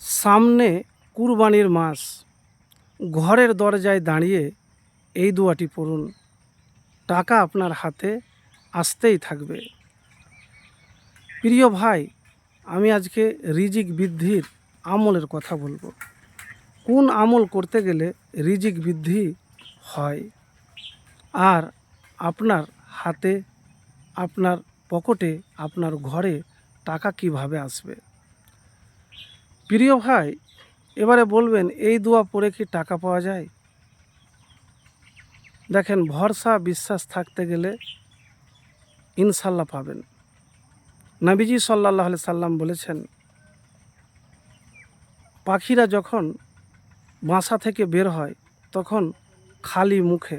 সামনে কুরবানির মাস। ঘরের দরজায় দাঁড়িয়ে এই দুয়াটি পড়ুন। টাকা আপনার হাতে আসতেই থাকবে। প্রিয় ভাই, আমি আজকে রিজিক বৃদ্ধির আমলের কথা বলব। কোন আমল করতে গেলে রিজিক বৃদ্ধি হয়? আর আপনার হাতে, আপনার পকেটে, আপনার ঘরে টাকা কীভাবে আসবে? প্রিয় ভাই, এবারে বলবেন, এই দোয়া পড়ে কি টাকা পাওয়া যায়? দেখেন, ভরসা, বিশ্বাস থাকতে গেলে ইনশাল্লাহ পাবেন। নবীজি সাল্লাহ সাল্লাম বলেছেন, পাখিরা যখন বাসা থেকে বের হয়, তখন খালি মুখে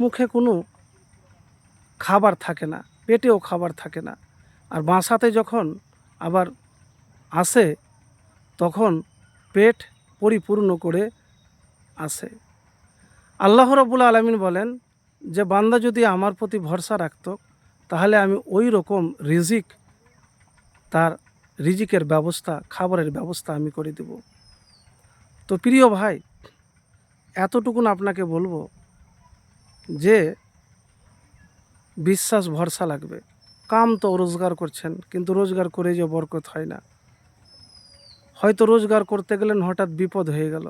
মুখে কোনো খাবার থাকে না, পেটেও খাবার থাকে না। আর বাসাতে যখন আবার আসে তখন পেট পরিপূর্ণ করে আসে। আল্লাহ রবুল আলমিন বলেন, যে বান্দা যদি আমার প্রতি ভরসা রাখত, তাহলে আমি ওই রকম রিজিক, তার রিজিকের ব্যবস্থা, খাবারের ব্যবস্থা আমি করে দেব। তো প্রিয় ভাই, এতটুকুন আপনাকে বলব যে বিশ্বাস, ভরসা লাগবে। কাম তো রোজগার করছেন, কিন্তু রোজগার করে যে বরকত হয় না। হয়তো রোজগার করতে গেলেন, হঠাৎ বিপদ হয়ে গেল।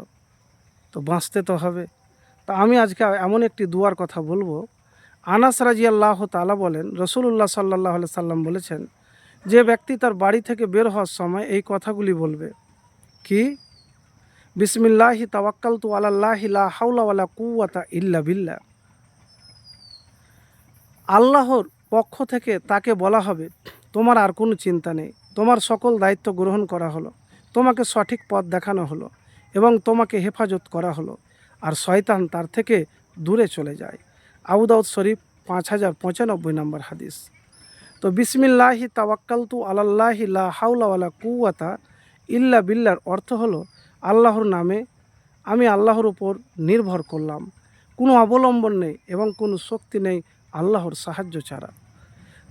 তো বাঁচতে তো হবে। তা আমি আজকে এমন একটি দুয়ার কথা বলব। আনাস রাজি আল্লাহ তালা বলেন রসুল্লাহ সাল্লাহ সাল্লাম বলেছেন, যে ব্যক্তি তার বাড়ি থেকে বের হওয়ার সময় এই কথাগুলি বলবে। কি? বিসমিল্লাহি তাওয়াক্কাল তু আল্লাহি লা হাউলা ওয়ালা ইল্লা বিল্লা আল্লাহর পক্ষ থেকে তাকে বলা হবে, তোমার আর কোনো চিন্তা নেই। তোমার সকল দায়িত্ব গ্রহণ করা হলো। তোমাকে সঠিক পথ দেখানো হলো এবং তোমাকে হেফাজত করা হলো। আর শয়তান তার থেকে দূরে চলে যায়। আবুদাউদ শরীফ পাঁচ হাজার পঁচানব্বই নম্বর হাদিস। তো বিসমিল্লাহি তাওয়াক্কালতু আলাল্লাহি লা হাউলা ওয়ালা কুওয়াতা ইল্লা বিল্লার অর্থ হলো, আল্লাহর নামে আমি আল্লাহর উপর নির্ভর করলাম। কোনো অবলম্বন নেই এবং কোনো শক্তি নেই আল্লাহর সাহায্য ছাড়া।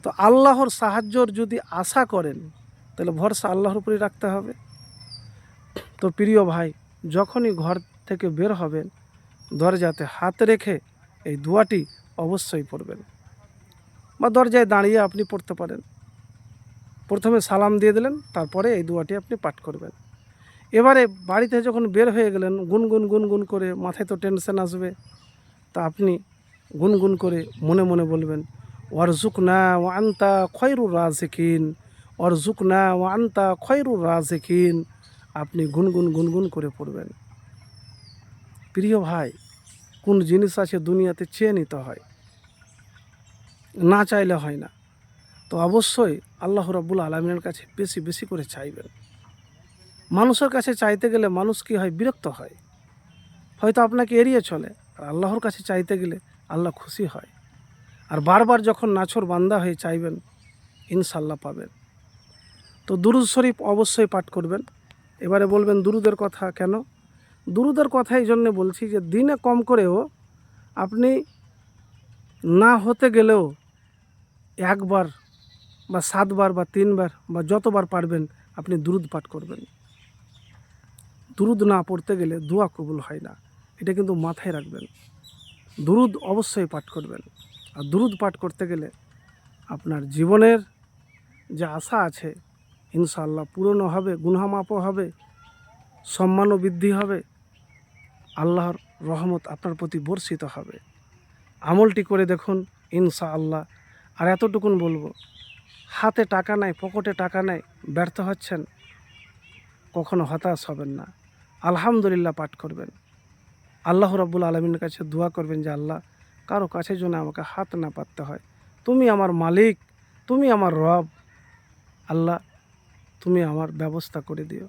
তো আল্লাহর সাহায্যর যদি আশা করেন, তাহলে ভরসা আল্লাহর উপরেই রাখতে হবে। তো প্রিয় ভাই, যখনই ঘর থেকে বের হবেন, দরজাতে হাত রেখে এই দোয়াটি অবশ্যই পড়বেন বা দরজায় দাঁড়িয়ে আপনি পড়তে পারেন। প্রথমে সালাম দিয়ে দিলেন, তারপরে এই দোয়াটি আপনি পাঠ করবেন। এবারে বাড়িতে যখন বের হয়ে গেলেন, গুনগুন গুনগুন করে মাথায় তো টেনশন আসবে, তা আপনি গুনগুন করে মনে মনে বলবেন অরজুক না ও আন্তা খয়রুর রাজেকিন অরজুক না ও আন্তা খয়রুর রাজেকিন। আপনি গুনগুন গুনগুন করে পড়বেন। প্রিয় ভাই, কোন জিনিস আছে দুনিয়াতে চেয়ে নিতে হয়, না চাইলে হয় না। তো অবশ্যই আল্লাহ রাব্বুল আলমিনের কাছে বেশি বেশি করে চাইবেন। মানুষের কাছে চাইতে গেলে মানুষ কি হয়, বিরক্ত হয়। হয়তো আপনাকে এড়িয়ে চলে, আর আল্লাহর কাছে চাইতে গেলে আল্লাহ খুশি হয়। আর বারবার যখন নাছর বান্দা হয়ে চাইবেন ইনশাল্লাহ পাবেন। তো দুরুদ শরীফ অবশ্যই পাঠ করবেন। এবারে বলবেন দুরুদের কথা কেন? দুরুদের কথা এই জন্যে বলছি যে দিনে কম করেও আপনি না হতে গেলেও একবার বা সাতবার বা তিনবার বা যতবার পারবেন আপনি দুরুদ পাঠ করবেন। দুরুদ না পড়তে গেলে দোয়া কবুল হয় না। এটা কিন্তু মাথায় রাখবেন। দুরুদ অবশ্যই পাঠ করবেন। আর দুরুদ পাঠ করতে গেলে আপনার জীবনের যে আশা আছে ইনশাআল্লাহ পূরণও হবে গুনহামাপও হবে, সম্মানও বৃদ্ধি হবে। আল্লাহর রহমত আপনার প্রতি বর্ষিত হবে। আমলটি করে দেখুন ইনশা আল্লাহ আর এতটুকুন বলব, হাতে টাকা নাই, পকেটে টাকা নাই, ব্যর্থ হচ্ছেন, কখনো হতাশ হবেন না। আলহামদুলিল্লাহ পাঠ করবেন। আল্লাহ রাব্বুল আলমীর কাছে দোয়া করবেন যে, আল্লাহ, কারও কাছে যেন আমাকে হাত না পাততে হয়। তুমি আমার মালিক, তুমি আমার রব। আল্লাহ তুমি আমার ব্যবস্থা করে দিও।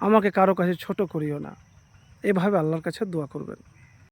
আমাকে কারও কাছে ছোট করিও না। এভাবে আল্লাহর কাছে দোয়া করবেন।